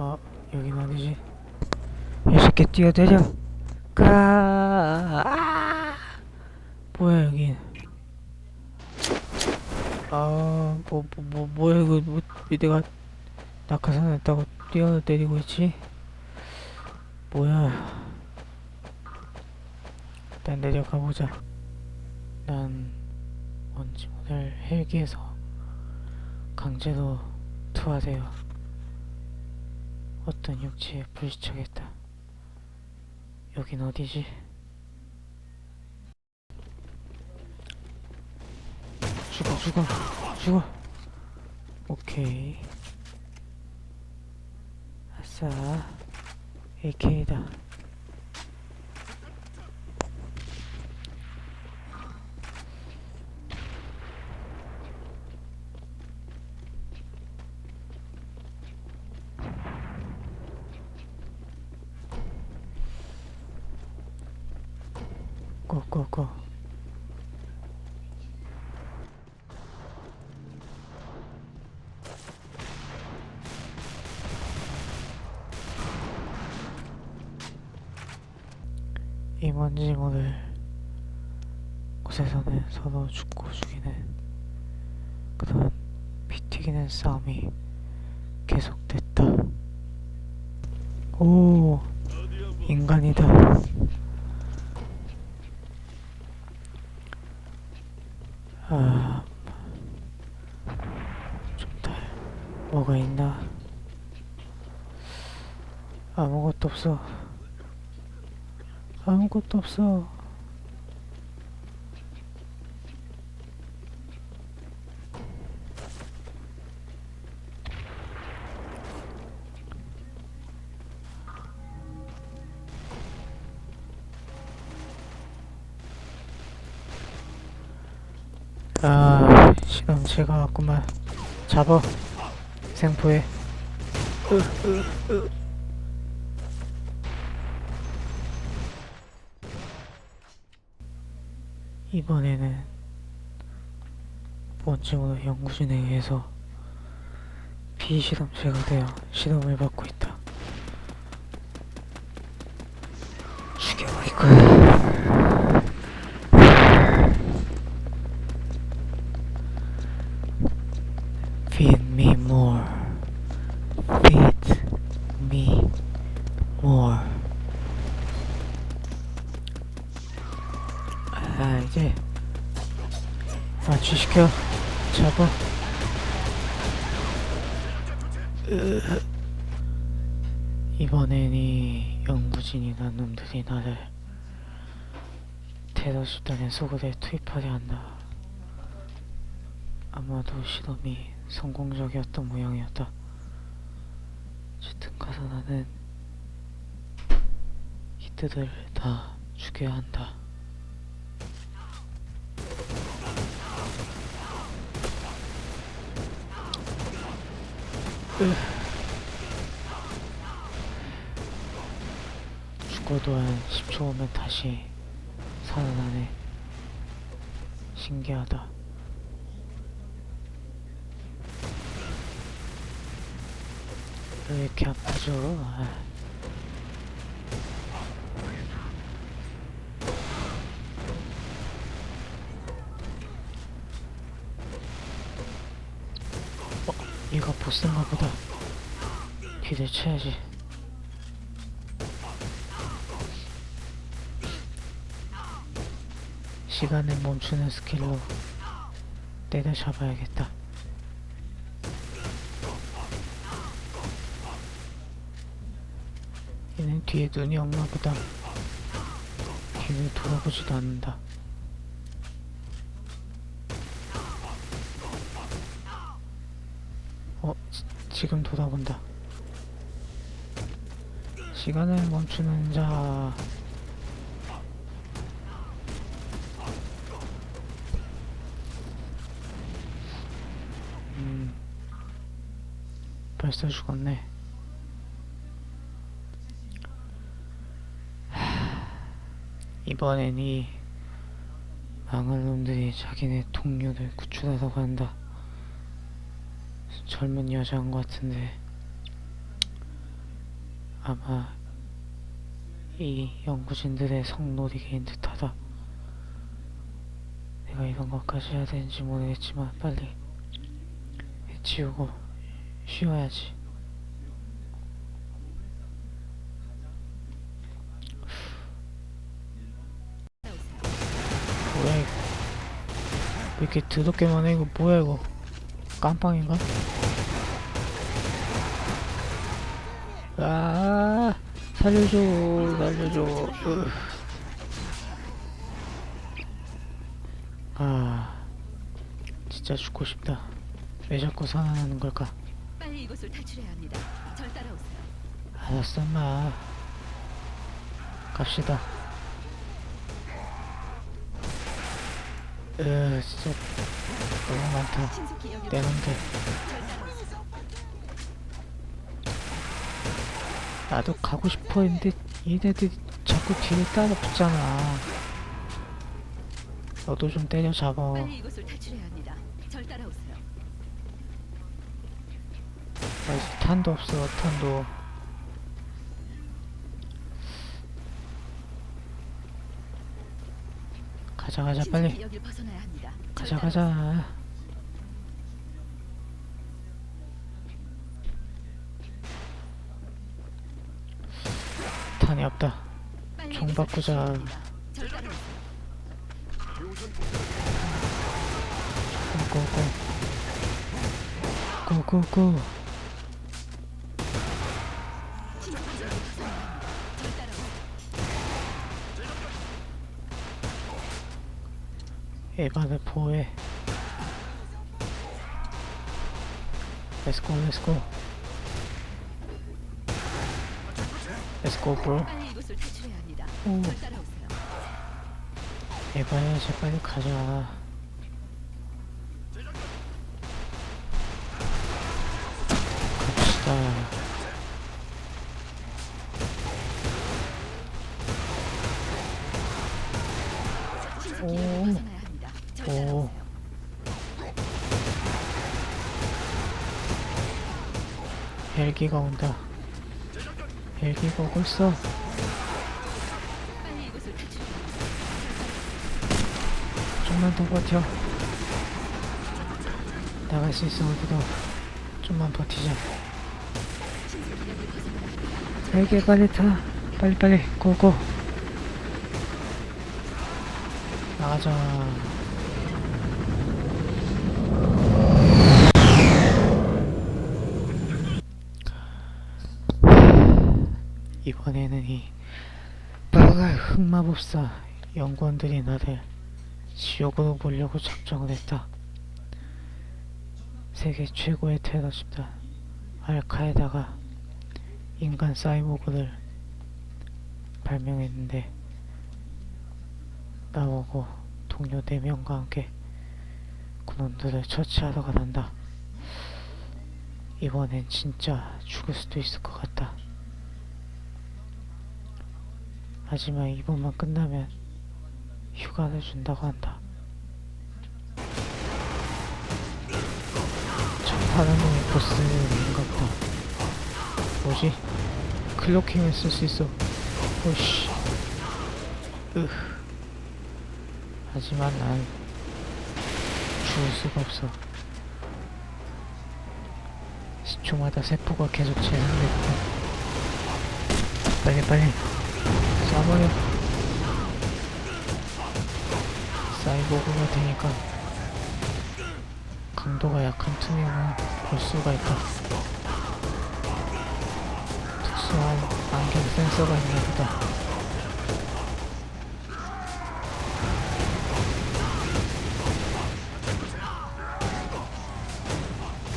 어, 여긴 어디지? 이 새끼 뛰어내려. 가. 아! 뭐야 여긴? 아, 뭐, 뭐, 뭐, 뭐야 이거? 뭐, 내가 낙하산 했다고 뛰어내리고 있지? 뭐야? 일단 내려가 보자. 난 뭔지 모를 헬기에서 강제로 투하되어 어떤 육지에 불시착했다. 여긴 어디지? 죽어 죽어 죽어 오케이 아싸 AK다 고고고 이 뭔지 모를 곳에서는 서로 죽고 죽이는 그런 피 튀기는 싸움이 계속됐다. 오, 인간이다. 아, 좀더 뭐가 있나? 아무것도 없어. 아무것도 없어. 아, 실험체가 왔구만. 잡어. 생포해. 으, 으, 으. 이번에는 원증으로 연구진에 의해서 비실험체가 되어 실험을 받고 있다. 아 이제 마취시켜 잡아. 으, 이번엔 이 영부진이란 놈들이 나를 테러 집단의 속을에 투입하려 한다. 아마도 실험이 성공적이었던 모양이었다. 어쨌든 가서 나는 이들을 다 죽여야 한다 죽어도 한 10초 오면 다시 살아나네. 신기하다. 왜 이렇게 아프죠? 아. 보스인가 보다. 기대 쳐야지. 시간을 멈추는 스킬로 때려잡아야겠다. 얘는 뒤에 눈이 없나 보다. 뒤를 돌아보지도 않는다. 지, 지금 돌아본다. 시간을 멈추는 자. 음, 벌써 죽었네. 하, 이번엔 이 망할 놈들이 자기네 동료를 구출하라고 한다. 젊은 여자인 것 같은데 아마 이 연구진들의 성놀이개인 듯하다. 내가 이런 것까지 해야 되는지 모르겠지만 빨리 해치우고 쉬어야지. 뭐야 이거? 왜 이렇게 더럽게만 해 이거 뭐야 이거? 깜빵인가? 아 살려줘 살려줘 으. 아 진짜 죽고 싶다 왜 자꾸 살아나는 걸까 빨리 이곳을 탈출해야 합니다. 절 따라오세요. 알았어 마 갑시다 으 진짜 너무 많다 따라오세요. 나도 가고 싶어 했는데 얘네들이 자꾸 뒤를 따라 붙잖아 너도 좀 때려 잡아. 절 따라오세요. 아직 탄도 없어 탄도 가자 가자 빨리 여길 벗어나야 합니다. 절 가자. 가자 탄이 없다 빨리 총 바꾸자. 절. 고고고 고고고 에반을 보호해 렛츠고 렛츠고 렛츠고 브로 빨리 이곳을 탈출해야 합니다. 오. 따라오세요. 에바야 빨리 가자 갑시다 신속히 오. 여길 벗어나야 합니다. 절 오. 따라오세요. 헬기가 온다. 헬기가 오고 있어. 좀만 더 버텨. 나갈 수 있어 우리도 좀만 버티자. 헬기 빨리 타. 빨리 빨리 고고. 나가자 이번에는 이 빨간 흑마법사 연구원들이 나를 지옥으로 보려고 작정을 했다. 세계 최고의 테러 집단 알카에다가 인간 사이보그를 발명했는데 나오고 동료 4명과 함께 그놈들을 처치하러 가란다. 이번엔 진짜 죽을 수도 있을 것 같다. 하지만 이번만 끝나면 휴가를 준다고 한다. 저 파란 놈이 보스인가 보다. 뭐지? 클로킹을 쓸 수 있어. 오씨. 으. 하지만 난 죽을 수가 없어. 10초마다 세포가 계속 재생되거든. 빨리 빨리 쏴버려. 사이보그가 되니까 강도가 약한 투명은 볼 수가 있다. 특수한 안경 센서가 있나 보다.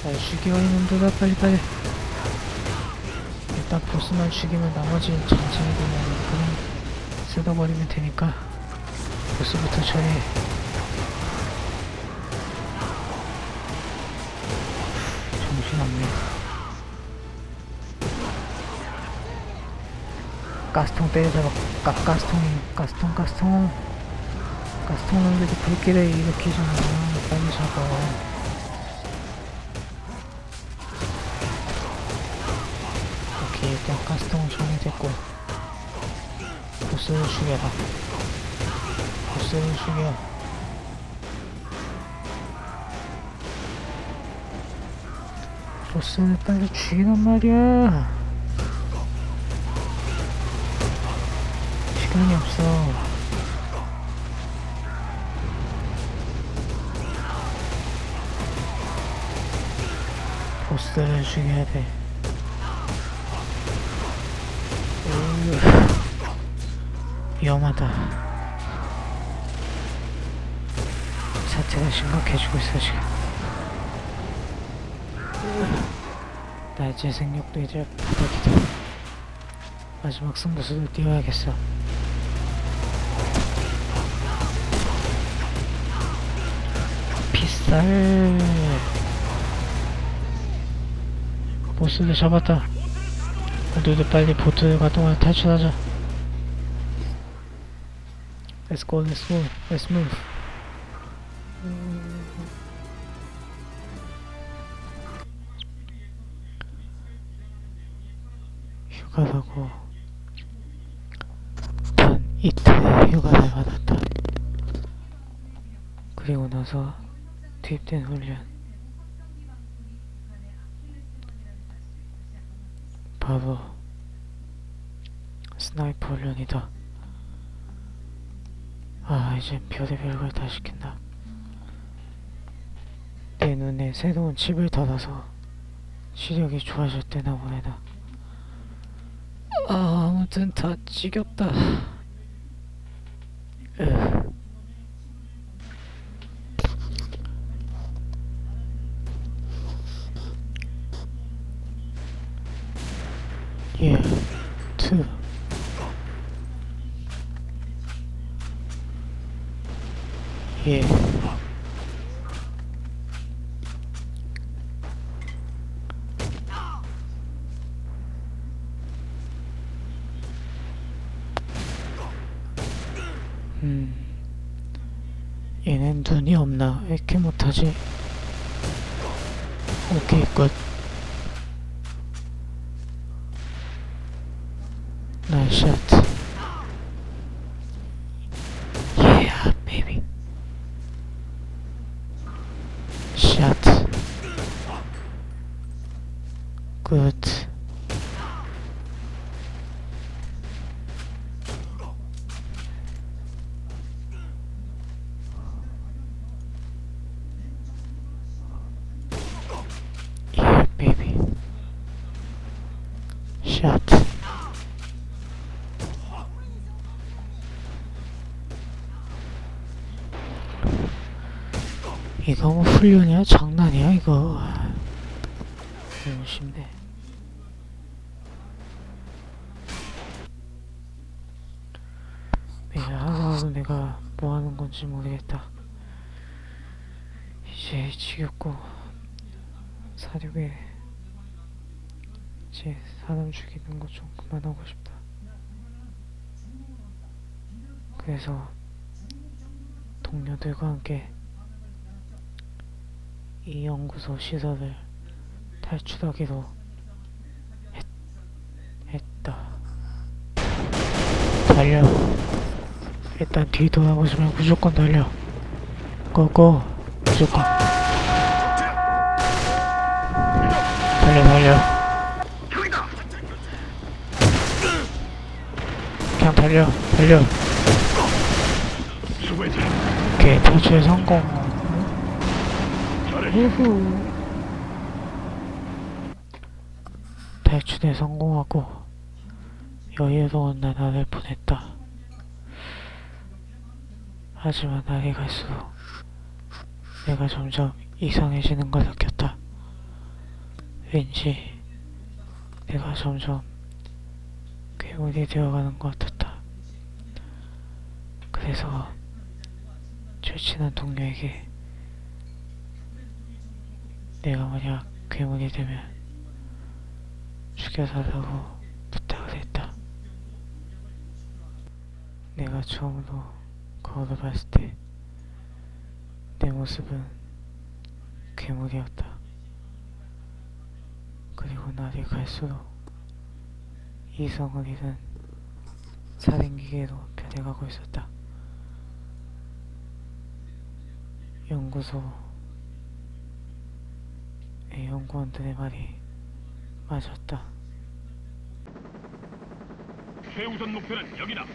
날 죽여 이놈들아 빨리빨리 일단 보스만 죽이면 나머지 천천히 그냥 그냥 쓸어버리면 되니까 보스부터 처리해 정신없네 가스통 때려잡아 가, 가스통 가스통 가스통. 가스통 놈들이 불길을 일으키잖아 빨리 잡아. 일단 가스통을 정리됐고 보스를 죽여라 보스를 죽여 보스를 빨리 죽이란 말이야. 시간이 없어. 보스를 죽여야 돼 위험하다. 사태가 심각해지고 있어 지금. 으, 나의 재생력도 이제 바닥이다. 마지막 승부수를 띄워야겠어. 비쌀. 보스를 잡았다. 모두들 빨리 보트 가동하여 탈출하자. Let's go, let's go, let's move. 휴가라고 단 이틀의 휴가를 받았다. 그리고 나서 투입된 훈련. 바로 스나이퍼 훈련이다. 아 이젠 별의 별 걸 다 시킨다. 내 눈에 새로운 칩을 달아서 시력이 좋아졌대나 보네다. 아 아무튼 다 지겹다. 으. 예, 투. 예. 음. 얘는 눈이 없나? 왜 이렇게 못하지? 오케이, 끝. 나이스 훈련이야? 장난이야 이거? 너무 쉽네. 매일 하루하루 내가 뭐 하는 건지 모르겠다. 이제 지겹고 사륙에 이제 사람 죽이는 거 좀 그만하고 싶다. 그래서 동료들과 함께 이 연구소 시설을 탈출하기로 했, 했다. 달려. 일단 뒤 돌아보지만 무조건 달려. 고고. 무조건. 달려, 달려. 그냥 달려, 달려. 오케이, 탈출 성공. 우후. 탈출에 성공하고 여유로운 나날을 보냈다. 하지만 날이 갈수록 내가 점점 이상해지는 걸 느꼈다. 왠지 내가 점점 괴물이 되어가는 것 같았다. 그래서 절친한 동료에게 내가 만약 괴물이 되면 죽여달라고 부탁을 했다. 내가 처음으로 거울을 봤을 때 내 모습은 괴물이었다. 그리고 날이 갈수록 이성은이는 살인기계로 변해가고 있었다. 연구소의 연구원들의 말이 맞았다. 최우선 목표는 여기다.